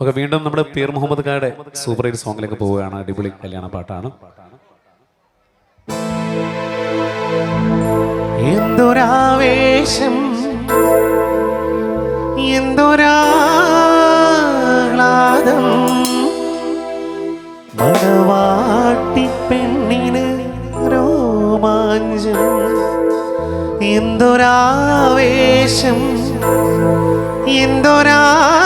Okay വീണ്ടും നമ്മുടെ പീർ മുഹമ്മദ് ഖായുടെ സൂപ്പർ ഹിറ്റ് സോങ്ങിലേക്ക് പോവുകയാണ്. അടിപൊളി കല്യാണ പാട്ടാണ്. എന്തൊരാവേശം എന്തൊരാഹ്ലാദം. മണവാട്ടി പെണ്ണിന് രോമാഞ്ചം. എന്തൊരാവേശം എന്തൊരാഹ്ലാദം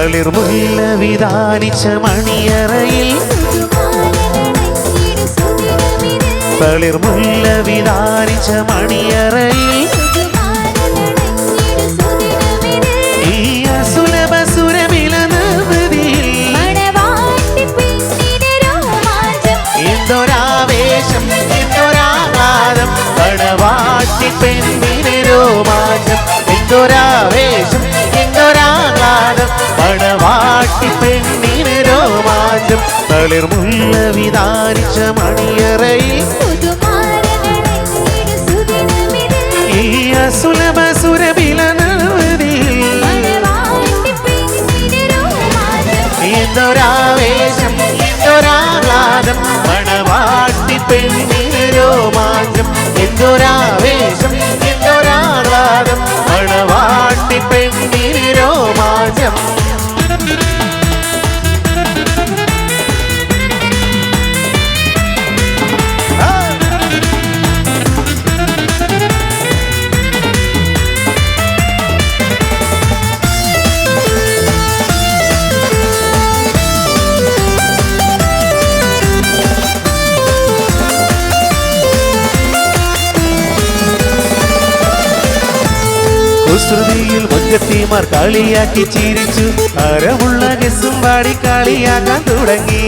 തളിർമുല്ല വിധാനിച്ച മണിയറയിൽ തളിർമുല്ല വിധാനിച്ച മണിയറയിൽ എന്തൊരാവേശം എന്തൊരാഘാതം പടവാട്ടി പെണ്ണിന് രോമാഞ്ചം എന്തൊരാവേശം പെണ്ണിന് രോമാഞ്ചം തളിർമുല്ല വിതാരിച്ച മണിയറയിൽ ഈ അസുലഭ സുരമില കുസൃതിയിൽ മുൻകത്തിമാർ കളിയാക്കി ചിരിച്ചു അരമുള്ള ഗസും പാടി കളിയാക്കാൻ തുടങ്ങി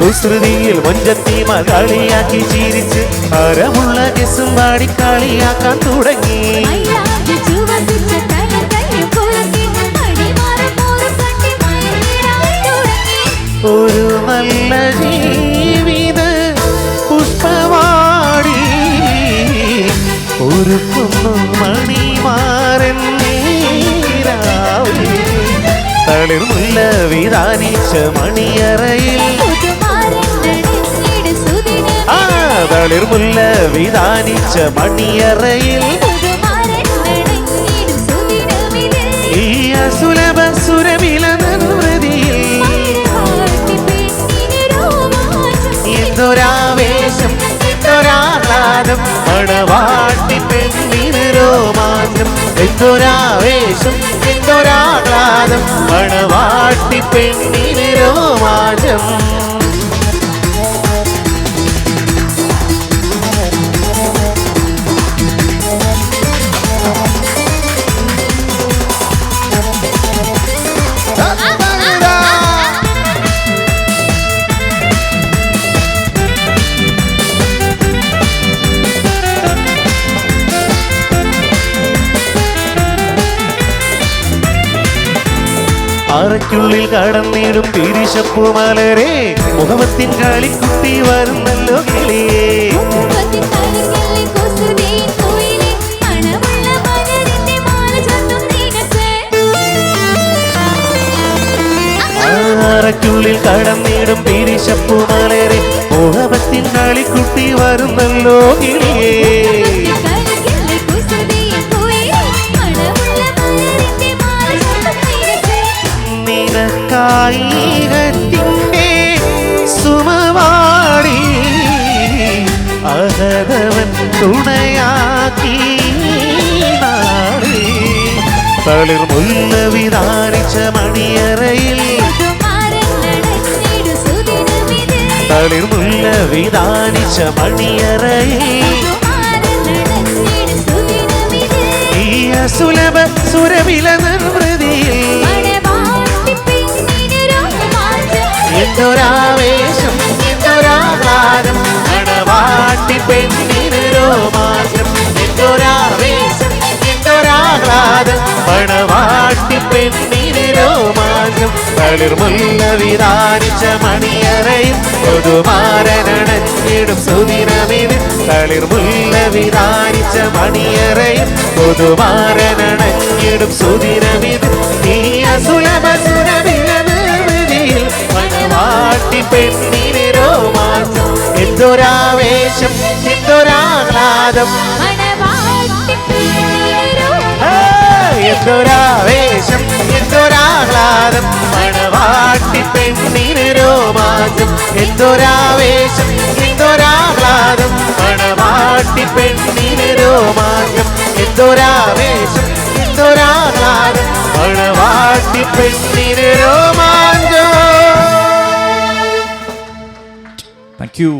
കുസൃതിയിൽ മുൻകത്തിമാർ കളിയാക്കി ചിരിച്ച് അരമുള്ള ഗസും പാടി കളിയാക്കാൻ തുടങ്ങി ഒരുക്കുന്നു മണിമാരൻ നീരാവി തളിർമുല്ല വിധാനിച്ച മണിയറയിൽ. ആ തളിർമുല്ല വിധാനിച്ച മണിയറയിൽ. ഈ അസുലഭ എന്തൊരാവേശം എന്തൊരാഹ്ലാദം മണവാട്ടി പെണ്ണിന് രോമാഞ്ചം. എന്തൊരാവേശം എന്തൊരാഹ്ലാദം. മണവാട്ടി പെണ്ണിന് രോമാഞ്ചം. അറയ്ക്കുള്ളിൽ കടന്നിടും പിരിശപ്പു മലരെ. മുഖമത്തിൻ കളിക്കുട്ടി വരുന്നല്ലോ കിളിയേ. അറയ്ക്കുള്ളിൽ കടന്നിടും പിരിശപ്പു മലരെ. മുഖമത്തിൻ കളിക്കുട്ടി വരുന്നല്ലോ കിളിയേ. നിനക്കായികത്തിന്റെ സുമവാടി അഹതവൻ തുണയാക്കി തളിർ മുല്ല വിധാനിച്ച മണിയറയിൽ തളിർ മുല്ല വിധാനിച്ച മണിയറയിൽ സുലഭ സുരവില പെണ്ണിന് രോമാഞ്ചം എന്തൊരാവേശം എന്തൊരാഹ്ലാദം മണവാട്ടി പെണ്ണിന് രോമാഞ്ചം തളിർമുല്ല വിധാനിച്ച മണിയറയും പൊതുമാരനടഞ്ഞിടും സുദിനമിത് തളിർമുല്ല വിധാനിച്ച മണിയറയും പൊതുമാരനടഞ്ഞിടും സുദിനമിത് ഈ അസുലഭ സുരവില മണവാട്ടി പെണ്ണിന് രോമാഞ്ചം എന്തൊരാവേശം എന്തൊരാഹ്ലാദം എന്തൊരാവേശം എന്തൊരാഹ്ലാദം മണവാട്ടി പെണ്ണിന് രോമാഞ്ചം. എന്തൊരാവേശം എന്തൊരാഹ്ലാദം മണവാട്ടി പെണ്ണിന് രോമാഞ്ചം. എന്തൊരാവേശം എന്തൊരാഹ്ലാദം മണവാട്ടി പെണ്ണിന് രോമാഞ്ചം. Thank you